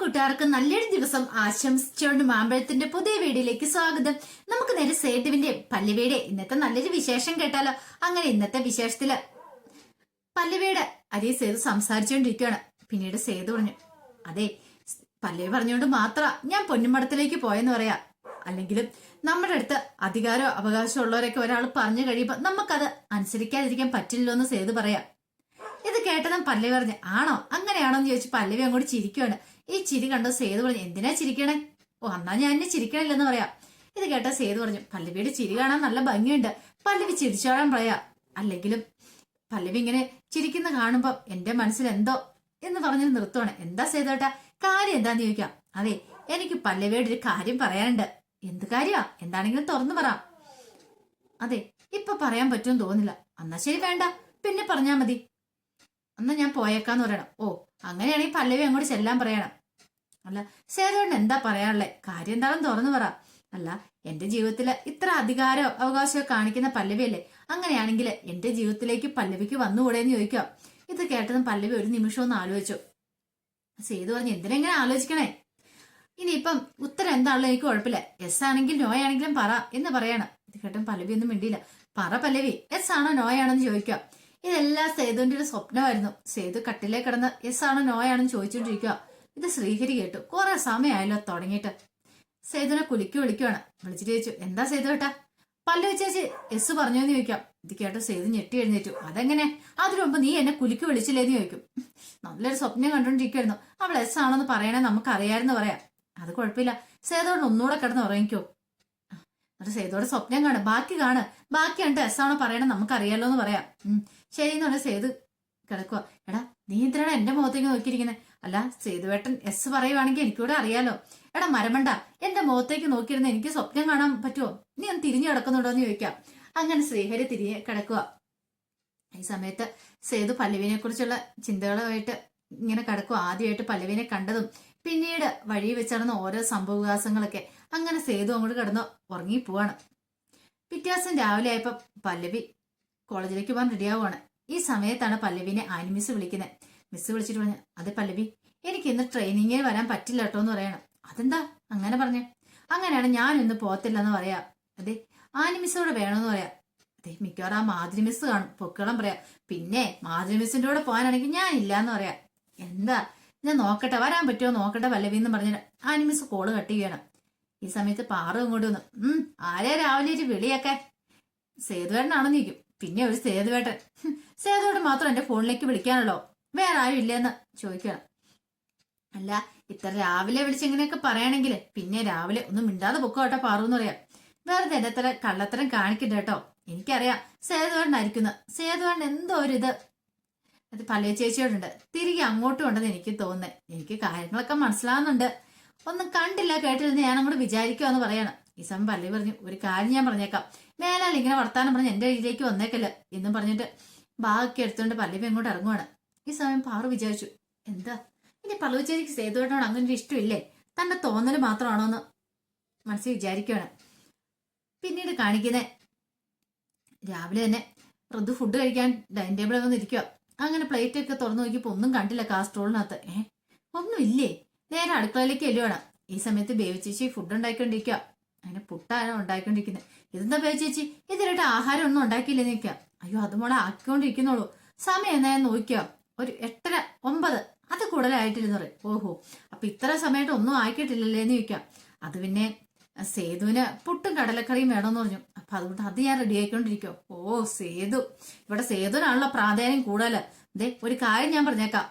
കൂട്ടുകാർക്ക് നല്ലൊരു ദിവസം ആശംസിച്ചുകൊണ്ട് മാമ്പഴത്തിന്റെ പുതിയ വീഡിയോയിലേക്ക് സ്വാഗതം. നമുക്ക് നേരെ സേതുവിന്റെ പല്ലുവീട്. ഇന്നത്തെ നല്ലൊരു വിശേഷം കേട്ടാലോ? അങ്ങനെ ഇന്നത്തെ വിശേഷത്തിൽ പല്ലുവീട്. അതേ സേതു സംസാരിച്ചുകൊണ്ടിരിക്കുകയാണ്. പിന്നീട് സേതു പറഞ്ഞു അതെ പല്ലവി പറഞ്ഞുകൊണ്ട് മാത്ര ഞാൻ പൊന്നുമടത്തിലേക്ക് പോയെന്ന് പറയാ. അല്ലെങ്കിലും നമ്മുടെ അടുത്ത് അധികാരോ അവകാശമോ ഉള്ളവരൊക്കെ ഒരാൾ പറഞ്ഞു കഴിയുമ്പോൾ നമുക്കത് അനുസരിക്കാതിരിക്കാൻ പറ്റില്ലല്ലോ എന്ന് സേതു പറയാം. ഇത് കേട്ടതും പല്ലവി പറഞ്ഞു ആണോ? അങ്ങനെയാണോ? എന്ന് ചോദിച്ചു പല്ലവി അങ്ങോട്ട് ചിരിക്കുകയാണ് ഈ ചിരി കണ്ടോ? സേതു പറഞ്ഞു എന്തിനാ ചിരിക്കണേ? ഓ എന്നാ ഞാൻ എന്നെ ചിരിക്കണില്ലെന്ന് പറയാം. ഇത് കേട്ട സേതു പറഞ്ഞു പല്ലവിയുടെ ചിരി കാണാൻ നല്ല ഭംഗിയുണ്ട്. പല്ലവി ചിരിച്ചോളാൻ പറയാ. അല്ലെങ്കിലും പല്ലവി ഇങ്ങനെ ചിരിക്കുന്ന കാണുമ്പോ എന്റെ മനസ്സിൽ എന്തോ എന്ന് പറഞ്ഞ് നിർത്തുവാണ്. എന്താ സേതോട്ടാ കാര്യം എന്താന്ന് ചോദിക്കാം. അതെ എനിക്ക് പല്ലവിയുടെ ഒരു കാര്യം പറയാനുണ്ട്. എന്ത് കാര്യമാ എന്താണെങ്കിലും തുറന്നു പറ. അതെ ഇപ്പൊ പറയാൻ പറ്റുമെന്ന് തോന്നില്ല എന്നാ ശരി വേണ്ട. പിന്നെ പറഞ്ഞാ മതി. എന്നാ ഞാൻ പോയേക്കാന്ന് പറയണം ഓ അങ്ങനെയാണെങ്കിൽ പല്ലവി അങ്ങോട്ട് ചെല്ലാൻ പറയണം. അല്ല സേതുവേട്ടൻ എന്താ പറയാനുള്ളത് കാര്യം എന്താണെന്ന് തുറന്നു പറ. അല്ല എന്റെ ജീവിതത്തിൽ ഇത്ര അധികാരോ അവകാശമോ കാണിക്കുന്ന പല്ലവി അല്ലേ അങ്ങനെയാണെങ്കിൽ എന്റെ ജീവിതത്തിലേക്ക് പല്ലവിക്ക് വന്നുകൂടെ എന്ന് ചോദിക്കാം ഇത് കേട്ടതും പല്ലവി ഒരു നിമിഷം ഒന്ന് ആലോചിച്ചു. സേതു പറഞ്ഞു എന്തിനെങ്ങനെ ആലോചിക്കണേ? ഇനിയിപ്പം ഉത്തരം എന്താണല്ലോ എനിക്ക് കുഴപ്പമില്ല. എസ് ആണെങ്കിൽ നോ ആണെങ്കിലും പറ എന്ന് പറയണം. ഇത് കേട്ടും പല്ലവി ഒന്നും മിണ്ടിയില്ല. പറ പല്ലവി. എസ് ആണോ നോ എന്ന് ചോദിക്കാം ഇതെല്ലാം സേതുവിന്റെ ഒരു സ്വപ്നമായിരുന്നു. സേതു കട്ടിലേ കിടന്ന് എസ് ആണോ നോ ആണെന്ന് ചോദിച്ചുകൊണ്ടിരിക്കുക ഇത് ശ്രീഹരി കേട്ടു. കുറെ സമയമായല്ലോ തുടങ്ങിയിട്ട്. സേതുവിനെ കുലുക്കി വിളിക്കുവാണ്. വിളിച്ചിട്ട് ചോദിച്ചു എന്താ സേതു കേട്ടാ പല്ലു ചേച്ചി എസ് പറഞ്ഞു എന്ന് ചോദിക്കാം. ഇത് കേട്ടോ സേതു ഞെട്ടി എഴുന്നേറ്റു. അതെങ്ങനെ? അതിനു മുമ്പ് നീ എന്നെ കുലുക്കി വിളിച്ചില്ലേന്ന് ചോദിക്കും. നല്ലൊരു സ്വപ്നം കണ്ടോണ്ടിരിക്കുവായിരുന്നു. അവൾ എസ് ആണെന്ന് പറയണേ നമുക്ക് അറിയാമെന്ന് പറയാം. അത് കുഴപ്പമില്ല. സേതോട് ഒന്നുകൂടെ കിടന്ന് ഉറങ്ങിക്കോ. എന്നിട്ട് സേതോടെ സ്വപ്നം കാണും. ബാക്കി കാണ്. ബാക്കി കണ്ട് എസ് ആണോ പറയണേ നമുക്കറിയാലോ എന്ന് പറയാം ശരി എന്നുള്ള സേതു കിടക്കുക എടാ നീ എന്തിനാണ് എന്റെ മുഖത്തേക്ക് നോക്കിയിരിക്കുന്നത് അല്ല സേതുവേട്ടൻ എസ് പറയുവാണെങ്കിൽ എനിക്കൂടെ അറിയാലോ. എടാ മരമണ്ട എന്റെ മുഖത്തേക്ക് നോക്കിയിരുന്ന എനിക്ക് സ്വപ്നം കാണാൻ പറ്റുമോ നീ ഒന്ന് തിരിഞ്ഞു കിടക്കുന്നുണ്ടോ എന്ന് ചോദിക്കാം. അങ്ങനെ ശ്രീഹരി തിരിഞ്ഞ് കിടക്കുക ഈ സമയത്ത് സേതു പല്ലവിനെ കുറിച്ചുള്ള ചിന്തകളുമായിട്ട് ഇങ്ങനെ കിടക്കുക ആദ്യമായിട്ട് പല്ലവിനെ കണ്ടതും പിന്നീട് വഴി വെച്ചടന്ന ഓരോ സംഭവവികാസങ്ങളൊക്കെ അങ്ങനെ സേതു അങ്ങോട്ട് കിടന്ന് ഉറങ്ങിപ്പോവാണ്. പിറ്റേ ദിവസം രാവിലെ ആയപ്പോ പല്ലവി കോളേജിലേക്ക് പോകാൻ റെഡിയാവുകയാണ് ഈ സമയത്താണ് പല്ലവിനെ ആനി മിസ് വിളിക്കുന്നത്. മിസ് വിളിച്ചിട്ട് പറഞ്ഞു അതെ പല്ലവി എനിക്ക് ഇന്ന് ട്രെയിനിങ്ങിന് വരാൻ പറ്റില്ല കേട്ടോ എന്ന് പറയണം. അതെന്താ? അങ്ങനെ പറഞ്ഞു. അങ്ങനെയാണ് ഞാൻ ഇന്ന് പോകത്തില്ല എന്ന് പറയാ. അതെ ആനി മിസ്സോടെ വേണമെന്ന് പറയാ. അതെ മിക്കവാറും ആ മാധുരി മിസ് കാണും. പൊക്കളം പറയാ. പിന്നെ മാധുരി മിസ്സിന്റെ കൂടെ പോകാനാണെങ്കിൽ ഞാൻ ഇല്ല എന്ന് പറയാ. എന്താ? ഞാൻ നോക്കട്ടെ വരാൻ പറ്റുമോ നോക്കട്ടെ പല്ലവി എന്ന് പറഞ്ഞു ആനി മിസ് കോൾ കട്ട് ചെയ്യണം ഈ സമയത്ത് പാറു ഇങ്ങോട്ട് വന്നു. ഉം ആരെ രാവിലെ ഒരു വിളിയൊക്കെ? സേതുവേട്ടനാണെന്ന് പിന്നെ ഒരു സേതുവേട്ടൻ. സേതുവേട്ടൻ മാത്രം എന്റെ ഫോണിലേക്ക് വിളിക്കാനുള്ളോ? വേറെ ആരും ഇല്ലെന്ന് ചോദിക്കണം. അല്ല ഇത്ര രാവിലെ വിളിച്ചെങ്ങനെയൊക്കെ പറയണെങ്കിൽ പിന്നെ രാവിലെ ഒന്നും മിണ്ടാതെ പൊക്കോട്ടെ പാറു എന്ന് പറയാം. വെറുതെ എന്റെ അത്ര കള്ളത്തരം കാണിക്കണ്ട കേട്ടോ. എനിക്കറിയാം സേതുവേട്ടനായിരിക്കുന്ന സേതുവേട്ടൻ എന്തോ ഒരു ഇത്. അത് പല ചേച്ചിയോടുണ്ട്. തിരികെ അങ്ങോട്ടും ഉണ്ടെന്ന് എനിക്ക് തോന്നുന്നത് എനിക്ക് കാര്യങ്ങളൊക്കെ മനസ്സിലാവുന്നുണ്ട്. ഒന്നും കണ്ടില്ല കേട്ടിരുന്ന് ഞാൻ അങ്ങോട്ട് വിചാരിക്കുമെന്ന് പറയണം. ഈ സമയം പല്ലവി പറഞ്ഞു ഒരു കാര്യം ഞാൻ പറഞ്ഞേക്കാം. മേലാൽ ഇങ്ങനെ വർത്താനം പറഞ്ഞ് എന്റെ ഇതിലേക്ക് വന്നേക്കല്ല എന്നും പറഞ്ഞിട്ട് ബാഗൊക്കെ എടുത്തുകൊണ്ട് പല്ലവി അങ്ങോട്ട് ഇറങ്ങുവാണ്. ഈ സമയം പാറു വിചാരിച്ചു എന്താ? ഇനി പല്ലവിച്ചേരിക്ക് സേതുവേട്ടനോട് അങ്ങനെ ഒരു ഇഷ്ടമില്ലേ? തന്റെ തോന്നൽ മാത്രമാണോ എന്ന് മനസ്സിൽ വിചാരിക്കുകയാണ് പിന്നീട് കാണിക്കുന്നത് രാവിലെ തന്നെ ഋതു ഫുഡ് കഴിക്കാൻ ഡൈനിങ് ടേബിളിൽ വന്ന് ഇരിക്കുക അങ്ങനെ പ്ലേറ്റ് ഒക്കെ തുറന്നു നോക്കിയപ്പോ ഒന്നും കണ്ടില്ല കാസ്ട്രോളിനകത്ത് ഏഹ് ഒന്നും ഇല്ലേ നേരെ അടുക്കളയിലേക്ക് എല്ലുവാണ് ഈ സമയത്ത് ബേവിച്ചേച്ചി ചേച്ചി ഫുഡ് ഉണ്ടാക്കിക്കൊണ്ടിരിക്കുക അങ്ങനെ പുട്ടാണ് ഉണ്ടാക്കിക്കൊണ്ടിരിക്കുന്നത് ഇതെന്താ പേ ചേച്ചി? ഇതിനായിട്ട് ആഹാരം ഒന്നും ഉണ്ടാക്കിയില്ല നിൽക്കുക അയ്യോ അത് മോളെ ആക്കിക്കൊണ്ടിരിക്കുന്നുള്ളൂ. സമയം എന്നാ നോക്കിയോ ഒരു എട്ടര ഒമ്പത്. അത് കൂടുതലായിട്ടില്ലെന്ന് പറയും. ഓഹോ. അപ്പൊ ഇത്ര സമയത്ത് ഒന്നും ആക്കിയിട്ടില്ലല്ലേ എന്ന് ചോദിക്കാം. അത് പിന്നെ സേതുവിന് പുട്ടും കടലക്കറിയും വേണമെന്ന് പറഞ്ഞു. അപ്പൊ അതുകൊണ്ട് അത് ഞാൻ റെഡി ആയിക്കൊണ്ടിരിക്കോ ഓ സേതു. ഇവിടെ സേതുവിനാണല്ലോ പ്രാധാന്യം കൂടുതൽ ദേ ഒരു കാര്യം ഞാൻ പറഞ്ഞേക്കാം.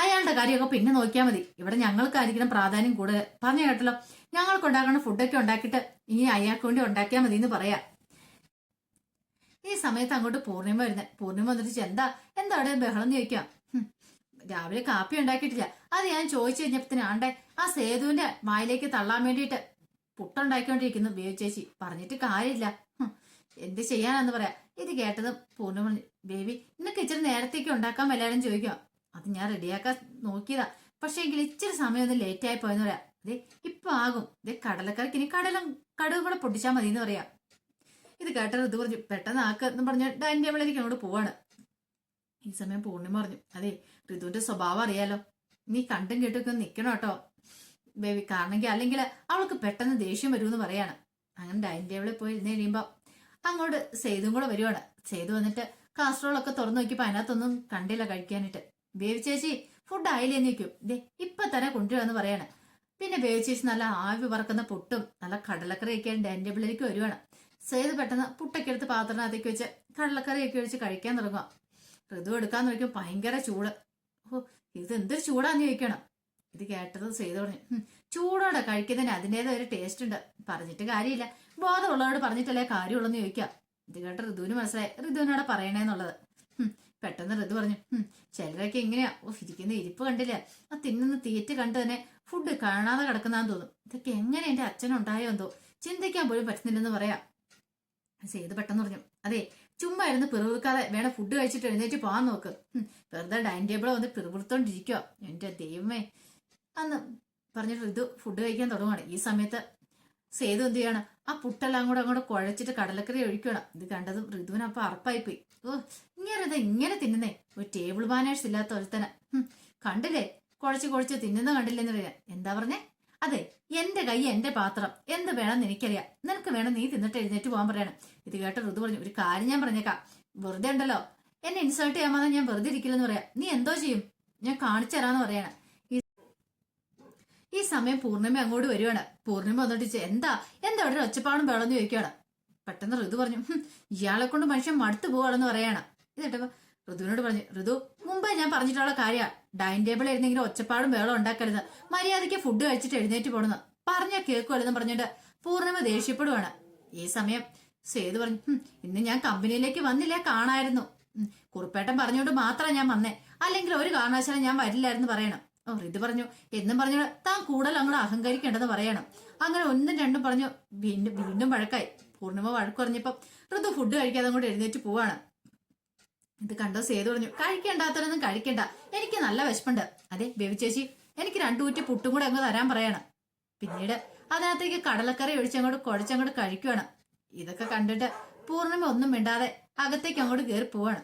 അയാളുടെ കാര്യമൊക്കെ പിന്നെ നോക്കിയാൽ മതി. ഇവിടെ ഞങ്ങൾക്കായിരിക്കണം പ്രാധാന്യം കൂടുതൽ പറഞ്ഞു കേട്ടല്ലോ ഞങ്ങൾക്ക് ഉണ്ടാക്കുന്ന ഫുഡൊക്കെ ഉണ്ടാക്കിയിട്ട് ഇനി അയാൾക്ക് വേണ്ടി ഉണ്ടാക്കിയാൽ മതി എന്ന് പറയാം. ഈ സമയത്ത് അങ്ങോട്ട് പൂർണിമ വരുന്നത് പൂർണിമ വന്നിട്ട് എന്താ എന്താ അവിടെ ബഹളം ചോദിക്കാം. രാവിലെ കാപ്പി ഉണ്ടാക്കിയിട്ടില്ല. അത് ഞാൻ ചോദിച്ചു കഴിഞ്ഞപ്പത്തിന് ആണ്ടെ ആ സേതുവിന്റെ വായിലേക്ക് തള്ളാൻ വേണ്ടിയിട്ട് പുട്ടുണ്ടാക്കിക്കൊണ്ടിരിക്കുന്നു ബേബി ചേച്ചി. പറഞ്ഞിട്ട് കാര്യമില്ല. എന്ത് ചെയ്യാനാന്ന് പറയാ. ഇത് കേട്ടതും പൂർണിമ ബേബി നിനക്ക് ഇച്ചിരി നേരത്തേക്ക് ഉണ്ടാക്കാൻ എല്ലാവരും ചോദിക്കാം അത് ഞാൻ റെഡിയാക്കാൻ നോക്കിയതാ. പക്ഷേ എങ്കിൽ ഇച്ചിരി സമയം ഒന്ന് ലേറ്റ് ആയി പോയെന്ന് പറയാം. അതെ ഇപ്പൊ ആകും. ഇതേ കടലക്കറിക്ക് ഇനി കടലും കടുകും കൂടെ പൊട്ടിച്ചാൽ മതി എന്ന് പറയാം. ഇത് കേട്ടത് ഇത് പറഞ്ഞു പെട്ടെന്ന് ആക്ക എന്ന് പറഞ്ഞ് ഡൈനിങ് ടേബിളിലേക്ക് അങ്ങോട്ട് പോവാണ്. ഈ സമയം പൂർണിമ പറഞ്ഞു അതെ ഋതുവിന്റെ സ്വഭാവം അറിയാലോ. നീ കണ്ടും കേട്ടൊക്കെ ഒന്ന് നിക്കണം കേട്ടോ ബേബി കാരണമെങ്കിൽ അല്ലെങ്കിൽ അവൾക്ക് പെട്ടെന്ന് ദേഷ്യം വരുമെന്ന് പറയാണ്. അങ്ങനെ ഡൈനിങ് ടേബിളിൽ പോയി ഇരുന്ന് കഴിയുമ്പോൾ അങ്ങോട്ട് സേതും കൂടെ വരുവാണ്. സേതു വന്നിട്ട് കാസറോളൊക്കെ തുറന്നു നോക്കിയപ്പോൾ അതിനകത്തൊന്നും കണ്ടില്ല കഴിക്കാനായിട്ട്. ബേബി ചേച്ചി ഫുഡ് ആയില്ലേ നിൽക്കും ദേ ഇപ്പൊ തന്നെ കൊണ്ടുവരാന്ന് പറയാണ്. പിന്നെ ബേബി ചേച്ചി നല്ല ആവി പറക്കുന്ന പുട്ടും നല്ല കടലക്കറിയൊക്കെ ഡൈനിങ് ടേബിളിലേക്ക് വരുവാണ്. സേത് പെട്ടെന്ന് പുട്ടൊക്കെ എടുത്ത് പാത്രത്തിനകത്തേക്ക് വെച്ച് കടലക്കറിയൊക്കെ ഒഴിച്ച് കഴിക്കാൻ തുടങ്ങുക ഋതു എടുക്കാൻ നോക്കും ഭയങ്കര ചൂട്. ഓ ഇത് എന്തൊരു ചൂടാന്ന് ചോദിക്കണം. ഇത് കേട്ടത് സെയ്ത് പറഞ്ഞു. ചൂടോടെ കഴിക്കുന്നതിന് അതിന്റെതായ ഒരു ടേസ്റ്റ് ഉണ്ട്. പറഞ്ഞിട്ട് കാര്യമില്ല. ബോധമുള്ളവരോട് പറഞ്ഞിട്ടല്ലേ കാര്യമുള്ളൂ എന്ന് ചോദിക്കാം. ഇത് കേട്ട ഋതുവിന് മനസ്സിലായി. ഋതുവിനോട് പറയണേന്നുള്ളത് പെട്ടെന്ന് ഋതു പറഞ്ഞു "ഹും, ചിലരൊക്കെ എങ്ങനെയാ ഓ ഇരിക്കുന്ന ഇരിപ്പ് കണ്ടില്ല? ആ തിന്നുന്ന തീറ്റ കണ്ട് തന്നെ ഫുഡ് കാണാതെ കിടക്കുന്നതാന്ന് തോന്നും. ഇതൊക്കെ എങ്ങനെ എന്റെ അച്ഛനുണ്ടായോ എന്തോ? ചിന്തിക്കാൻ പോലും പറ്റുന്നില്ലെന്ന് പറയാം. ചെയ്ത് പെട്ടെന്ന് പറഞ്ഞു അതെ ചുമ്മാ ഇരുന്ന് പിറുവിറുക്കാതെ വേണം ഫുഡ് കഴിച്ചിട്ട് എഴുന്നേറ്റ് പോകാൻ നോക്ക്. വെറുതെ ഡൈനിങ് ടേബിൾ വന്ന് പിറുപിറുത്തോണ്ടിരിക്കുക എന്റെ ദൈവമേ. അന്ന് പറഞ്ഞിട്ട് ഋതു ഫുഡ് കഴിക്കാൻ തുടങ്ങുകയാണ് ഈ സമയത്ത് സേതു എന്ത് ചെയ്യണം? ആ പുട്ടെല്ലാം കൂടെ അങ്ങോട്ട് കുഴച്ചിട്ട് കടലക്കറി ഒഴിക്കണം ഇത് കണ്ടതും ഋതുവിന് അപ്പൊ അറപ്പായിപ്പോയി ഓ ഇങ്ങനെ ഇത് ഇങ്ങനെ തിന്നുന്നേ. ഒരു ടേബിൾ മാനേഴ്സ് ഇല്ലാത്ത ഒരുത്തന. കണ്ടില്ലേ? കുഴച്ച് കുഴച്ച് തിന്നുന്ന കണ്ടില്ലെന്ന് പറയാ എന്താ പറഞ്ഞേ? അതെ എന്റെ കൈ എന്റെ പാത്രം. എന്ത് വേണമെന്ന് എനിക്കറിയാം. നിനക്ക് വേണം നീ തിന്നിട്ട് എഴുന്നേറ്റ് പോകാൻ പറയണം. ഇത് കേട്ട് ഋതു പറഞ്ഞു ഒരു കാര്യം ഞാൻ പറഞ്ഞേക്കാം. വെറുതെ ഉണ്ടല്ലോ. എന്നെ ഇൻസൾട്ട് ചെയ്യാൻ വന്നാൽ ഞാൻ വെറുതെ ഇരിക്കില്ലെന്ന് പറയാം. നീ എന്തോ ചെയ്യും? ഞാൻ കാണിച്ചു തരാന്ന് പറയണം. ഈ- സമയം പൂർണിമ അങ്ങോട്ട് വരുവാണ്. പൂർണിമ വന്നിട്ട് എന്താ? എന്താ അവിടെ ഒച്ചപ്പാടും വേണമെന്ന് ചോദിക്കുകയാണ് പെട്ടെന്ന് ഋതു പറഞ്ഞു "ഹും, ഇയാളെ കൊണ്ട് മനുഷ്യൻ മടുത്തു പോവാണെന്ന് പറയാണ്. ഇത് കേട്ടപ്പോ ഋതുവിനോട് പറഞ്ഞു ഋതു മുമ്പേ ഞാൻ പറഞ്ഞിട്ടുള്ള കാര്യ. ഡൈനിങ് ടേബിൾ ഇരുന്നെങ്കിലും ഒച്ചപ്പാടും വേളം ഉണ്ടാക്കരുത്. മര്യാദയ്ക്ക് ഫുഡ് കഴിച്ചിട്ട് എഴുന്നേറ്റ് പോണെന്ന് പറഞ്ഞ കേൾക്കുമല്ലെന്ന് പറഞ്ഞിട്ട് പൂർണിമ ദേഷ്യപ്പെടുവാണ്. ഈ സമയം സേതു പറഞ്ഞു ഇന്ന് ഞാൻ കമ്പനിയിലേക്ക് വന്നില്ല കാണായിരുന്നു. കുറുപ്പേട്ടൻ പറഞ്ഞുകൊണ്ട് മാത്രമേ ഞാൻ വന്നേ. അല്ലെങ്കിൽ ഒരു കാരണവശാലും ഞാൻ വരില്ലായിരുന്നു പറയണം. ഓ ഋതു പറഞ്ഞു എന്നും പറഞ്ഞു താൻ കൂടുതൽ അങ്ങോട്ട് അഹങ്കരിക്കേണ്ടെന്ന് പറയണം. അങ്ങനെ ഒന്നും രണ്ടും പറഞ്ഞു വീണ്ടും വീണ്ടും വഴക്കായി. പൂർണിമ വഴക്ക് പറഞ്ഞപ്പം ഋതു ഫുഡ് കഴിക്കാതെ അങ്ങോട്ട് എഴുന്നേറ്റ് പോവാണ്. ഇത് കണ്ടോ? സേതു പറഞ്ഞു കഴിക്കേണ്ടാത്തവരൊന്നും കഴിക്കണ്ട. എനിക്ക് നല്ല വിശപ്പുണ്ട്. അതെ ബേബിച്ചേച്ചി എനിക്ക് രണ്ടു കുറ്റി പുട്ടും കൂടെ അങ്ങ് തരാൻ പറയണം. പിന്നീട് അതിനകത്തേക്ക് കടലക്കറി ഒഴിച്ചങ്ങോട്ട് കുഴച്ചങ്ങോട്ട് കഴിക്കുവാണ്. ഇതൊക്കെ കണ്ടിട്ട് പൂർണിമ ഒന്നും മിണ്ടാതെ അകത്തേക്ക് അങ്ങോട്ട് കയറി പോവാണ്.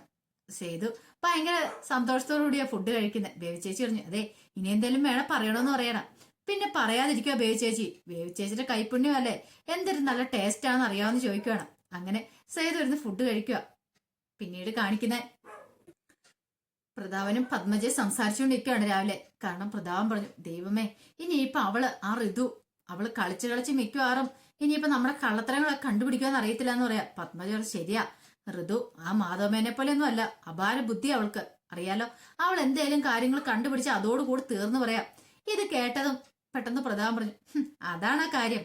സേതു ഭയങ്കര സന്തോഷത്തോടുകൂടിയാ ഫുഡ് കഴിക്കുന്നത് ബേബി ചേച്ചി പറഞ്ഞു അതെ ഇനി എന്തെങ്കിലും വേണം പറയണമെന്ന് പറയണം. പിന്നെ പറയാതിരിക്കുക ബേബി ചേച്ചി. ബേബി ചേച്ചിയുടെ കൈപ്പുണ്യമല്ലേ? എന്തൊരു നല്ല ടേസ്റ്റ് ആണെന്ന് അറിയാമെന്ന് ചോദിക്കുകയാണ് അങ്ങനെ സേതു ഇരുന്ന് ഫുഡ് കഴിക്കുക പിന്നീട് കാണിക്കുന്ന. പ്രതാപനും പത്മജയും സംസാരിച്ചുകൊണ്ടിരിക്കുകയാണ് രാവിലെ. കാരണം പ്രതാപൻ പറഞ്ഞു ദൈവമേ ഇനിയിപ്പൊ അവൾ ആ ഋതു അവൾ കളിച്ച് കളിച്ച് മിക്കവാറും ഇനിയിപ്പോ നമ്മുടെ കള്ളത്തരങ്ങളെ കണ്ടുപിടിക്കുമെന്ന് അറിയത്തില്ല എന്ന് പറയാ. പത്മജ ശരിയാ ഋതു ആ മാധവമേനെ പോലെ ഒന്നും അല്ല. അപാര ബുദ്ധി അവൾക്ക്. അറിയാലോ അവൾ എന്തേലും കാര്യങ്ങൾ കണ്ടുപിടിച്ച് അതോടുകൂടി തീർന്നു പറയാ. ഇത് കേട്ടതും പെട്ടെന്ന് പ്രതാപൻ പറഞ്ഞു അതാണ് ആ കാര്യം.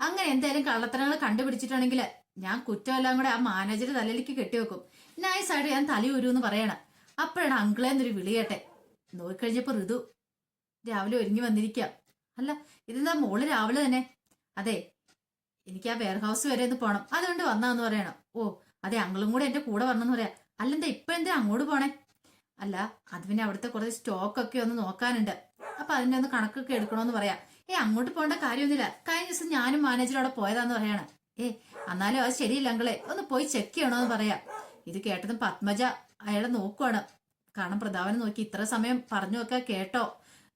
അങ്ങനെ എന്തേലും കള്ളത്തരങ്ങൾ കണ്ടുപിടിച്ചിട്ടുണ്ടെങ്കിൽ ഞാൻ കുറ്റമെല്ലാം കൂടെ ആ മാനേജർ തലയിലേക്ക് കെട്ടിവെക്കും. നൈസായിട്ട് ഞാൻ തലി എന്ന് പറയണം. അപ്പോഴാണ് അങ്കിളെ എന്നൊരു വിളിയട്ടെ നോക്കിക്കഴിഞ്ഞപ്പോ ഋതു രാവിലെ ഒരുങ്ങി വന്നിരിക്കാം. അല്ല ഇതെന്താ മോൾ രാവിലെ തന്നെ? അതെ എനിക്ക് ആ വെയർ ഹൗസ് വരെ ഒന്ന് പോണം. അതുകൊണ്ട് വന്നാന്ന് പറയണം. ഓ അതെ അങ്കിളും കൂടെ എന്റെ കൂടെ വന്നെന്ന് പറയാം. അല്ലെന്താ ഇപ്പൊ എന്താ അങ്ങോട്ട് പോണേ? അല്ല അത് പിന്നെ അവിടുത്തെ കുറച്ച് സ്റ്റോക്ക് ഒക്കെ ഒന്ന് നോക്കാനുണ്ട്. അപ്പൊ അതിന്റെ ഒന്ന് കണക്കൊക്കെ എടുക്കണമെന്ന് പറയാം. ഏ അങ്ങോട്ട് പോകേണ്ട കാര്യമൊന്നുമില്ല. കഴിഞ്ഞ ദിവസം ഞാനും മാനേജറും അവിടെ പോയതാന്ന് പറയാണ്. ഏ എന്നാലും അത് ശരിയില്ല അങ്കിളെ. ഒന്ന് പോയി ചെക്ക് ചെയ്യണമെന്ന് പറയാം. ഇത് കേട്ടതും പത്മജ അയാളെ നോക്കുവാണ്. കാരണം പ്രതാപനെ നോക്കി ഇത്ര സമയം പറഞ്ഞു ഒക്കെ കേട്ടോ.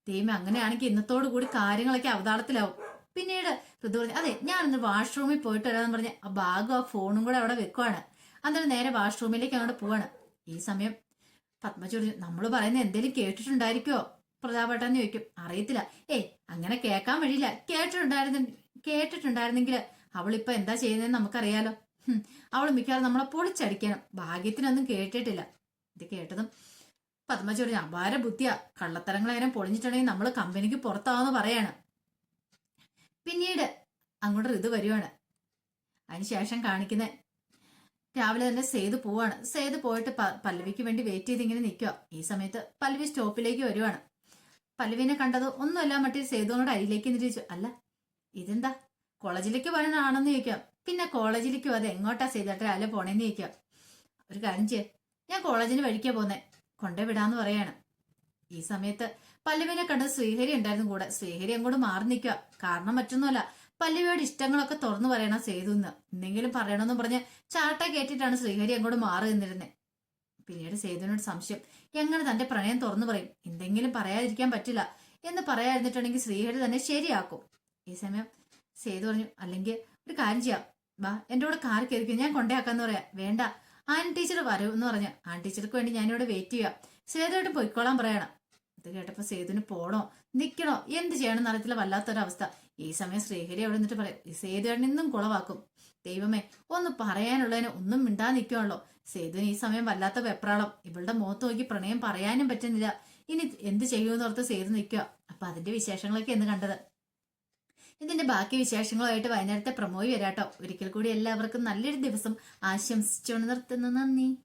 ദൈവം അങ്ങനെയാണെങ്കിൽ ഇന്നത്തോടു കൂടി കാര്യങ്ങളൊക്കെ അവതാളത്തിലാവും. പിന്നീട് ഋതു പറഞ്ഞു അതെ ഞാനൊന്ന് വാഷ്റൂമിൽ പോയിട്ട് വരാമെന്ന് പറഞ്ഞ ആ ബാഗും ആ ഫോണും കൂടെ അവിടെ വെക്കുവാണ്. അന്നേരം നേരെ വാഷ്റൂമിലേക്ക് അങ്ങോട്ട് പോവാണ്. ഈ സമയം പത്മജ നമ്മൾ പറയുന്ന എന്തെങ്കിലും കേട്ടിട്ടുണ്ടായിരിക്കോ പ്രതാപേട്ടെന്ന് ചോദിക്കും അറിയത്തില്ല. ഏയ് അങ്ങനെ കേൾക്കാൻ വഴിയില്ല. കേട്ടിട്ടുണ്ടായിരുന്നു കേട്ടിട്ടുണ്ടായിരുന്നെങ്കിൽ അവളിപ്പോ എന്താ ചെയ്യുന്നതെന്ന് നമുക്കറിയാലോ. അവൾ മിക്കവാറും നമ്മളെ പൊളിച്ചടിക്കണം ഭാഗ്യത്തിനൊന്നും കേട്ടിട്ടില്ല. ഇത് കേട്ടതും പത്മജ പറഞ്ഞു അപാര ബുദ്ധിയാ. കള്ളത്തരങ്ങൾ അങ്ങനെ പൊളിഞ്ഞിട്ടുണ്ടെങ്കിൽ നമ്മൾ കമ്പനിക്ക് പുറത്താവെന്ന് പറയാണ്. പിന്നീട് അങ്ങോട്ട് ഇത് വരുവാണ്. അതിനുശേഷം കാണിക്കുന്ന രാവിലെ തന്നെ സേതു പോവാണ്. സേതു പോയിട്ട് പല്ലവിക്ക് വേണ്ടി വെയിറ്റ് ചെയ്ത് ഇങ്ങനെ നിൽക്കുക ഈ സമയത്ത് പല്ലവി സ്റ്റോപ്പിലേക്ക് വരുവാണ്. പല്ലവിനെ കണ്ടത് ഒന്നുമല്ല മറ്റേ സേതുവിനോട് അരിയിലേക്ക് നിരീച്ചു അല്ല ഇതെന്താ? കോളേജിലേക്ക് വരണാണെന്ന് ചോദിക്കാം. പിന്നെ കോളേജിലേക്കും അത് എങ്ങോട്ടാ ചെയ്തിട്ട് രാവിലെ പോണേന്ന് ചോദിക്കുക. ഒരു കാര്യം ചെയ്യ. ഞാൻ കോളേജിന് വഴിക്കാ പോന്നെ. കൊണ്ടേ വിടാന്ന് പറയാണ്. ഈ സമയത്ത് പല്ലവിനെ കണ്ട് ശ്രീഹരി ഉണ്ടായിരുന്നു കൂടെ. ശ്രീഹരി അങ്ങോട്ട് മാറി നിൽക്കുക. കാരണം മറ്റൊന്നുമല്ല പല്ലവിയോട് ഇഷ്ടങ്ങളൊക്കെ തുറന്നു പറയണം സേതുന്ന്. എന്തെങ്കിലും പറയണമെന്ന് പറഞ്ഞ് ചാട്ട കേട്ടിട്ടാണ് ശ്രീഹരി അങ്ങോട്ട് മാറി നിന്നിരുന്നത് പിന്നീട് സേതുവിനോട് സംശയം എങ്ങനെ തന്റെ പ്രണയം തുറന്നു പറയും? എന്തെങ്കിലും പറയാതിരിക്കാൻ പറ്റില്ല എന്ന് പറയാതിരുന്നിട്ടുണ്ടെങ്കിൽ ശ്രീഹരി തന്നെ ശരിയാക്കും. ഈ സമയം സേതു പറഞ്ഞു അല്ലെങ്കിൽ ഒരു കാര്യം ചെയ്യാം. വാ എന്റെ കൂടെ കാർ കയറിക്കും ഞാൻ കൊണ്ടേക്കാന്ന് പറയാം. വേണ്ട. ആൻ ടീച്ചർ വരൂ എന്ന് പറഞ്ഞു. ആൻ ടീച്ചർക്ക് വേണ്ടി ഞാനിവിടെ വെയിറ്റ് ചെയ്യാം. സേതുവായിട്ട് പൊയ്ക്കോളാൻ പറയണം. ഇത് കേട്ടപ്പോൾ സേതുവിന് പോണോ? നിൽക്കണോ എന്ത് ചെയ്യണം അറിയത്തില്ല വല്ലാത്തൊരവസ്ഥ. ഈ സമയം ശ്രീഹരി അവിടെ നിന്നിട്ട് പറയും ഈ സേതുവേട്ടൻ ഇന്നും കുളവാക്കും. ദൈവമേ ഒന്ന് പറയാനുള്ളതിന് ഒന്നും മിണ്ടാ നിൽക്കുവാണല്ലോ സേതുവിന് ഈ സമയം വല്ലാത്ത വെപ്രാളം. ഇവളുടെ മുഖത്ത് നോക്കി പ്രണയം പറയാനും പറ്റുന്നില്ല. ഇനി എന്ത് ചെയ്യുമെന്ന് ഓർത്ത് സേതു നിൽക്കുക അപ്പൊ അതിന്റെ വിശേഷങ്ങളൊക്കെ എന്ന് കണ്ടത്. ഇതിന്റെ ബാക്കി വിശേഷങ്ങളുമായിട്ട് വൈകുന്നേരത്തെ പ്രമോയി വരാട്ടോ. ഒരിക്കൽ കൂടി എല്ലാവർക്കും നല്ലൊരു ദിവസം ആശംസിച്ചുകൊണ്ട് നിർത്തുന്നു. നന്ദി.